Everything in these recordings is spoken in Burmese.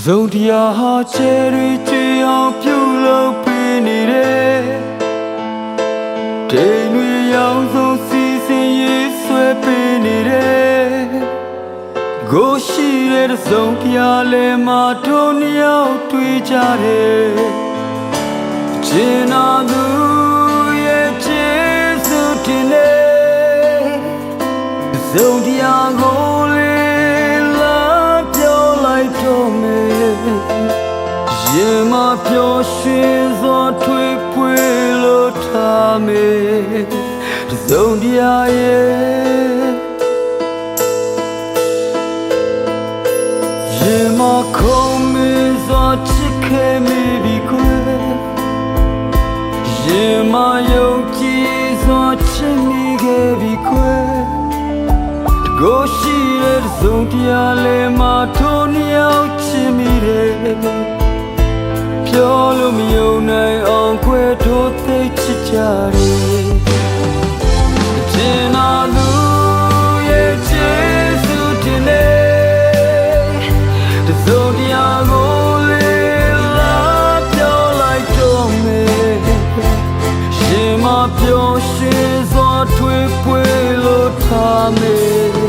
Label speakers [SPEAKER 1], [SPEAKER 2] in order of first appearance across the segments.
[SPEAKER 1] ဇုံတရားဟာချယ်ရီချေအောင်ပြုလုပ်ပေးနေတယ်ဒိန်တွေရောင်ဆုံးစီစဉ်ရေးဆွဲပေးနေတယ်ကိုရှိတဲ့ဇုံတရားလဲမှာတို့နှစ်ယောက်တွေ့ကြတယ်ကျင်နာသူ ရွှင်စွာထွေးပွေလို့ထားမယ်ဇုံတရားရဲ့ရင်မခုံးမင်းစွာချစ်ခဲ့မိပြီကွယ်ရင်မယုံကြည်စွာချစ်မိခဲ့ပြီကွယ်ကိုရှိတဲ့စုံတရားလေးမှာထိုးနှစ်ယောက်ချင်မိတယ် ပြောလို့မယုံနိုင်အောင်ခွဲထိုးသိချစ်ကြတယ်ကျင်နာသူရဲ့ချစ်စုတင်နေတစုံတရားကိုလေးလာပြောလိုက်တော့မယ်ရှင်မပြောရှင်စွာထွေးပွေလို့ထားမယ်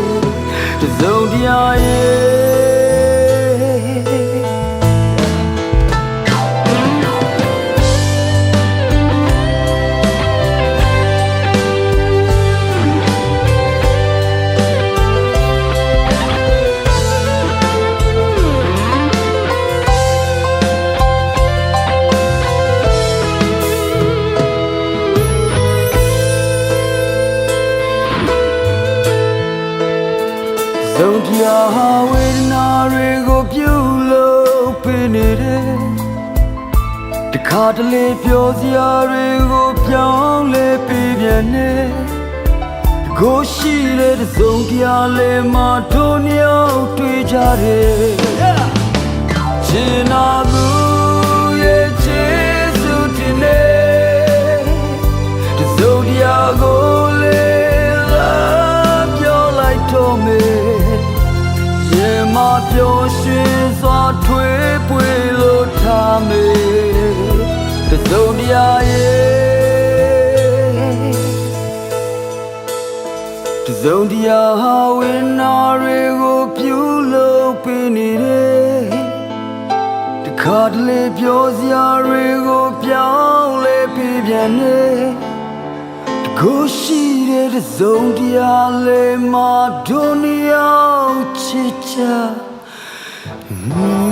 [SPEAKER 1] ဇုံတရားဟာဝေဒနာတွေကိုပြုလို့ပေးနေတယ်တခါတလေပြောစရာတွေကိုပြောင်းလဲပေးပြန်နေကိုရှိတဲ့တစုံတရားလေးမှာတို့နှစ်ယောက်တွေ့ကြတယ်ချင်နာသူ ရွှင်စွာထွေးပွေလို့ထားမေတစုံတရားရဲ့တစုံတရားဟာဝိနာတွေကိုပြုလုပ်ပေးနေတယ်တခါတလေပြောစရာတွေကိုပြောင်းလဲပေးပြန်နေကိုရှိတဲ့တစုံတရားလေးမှာဒုနီယောက်ချစ်ချ Mm-hmm.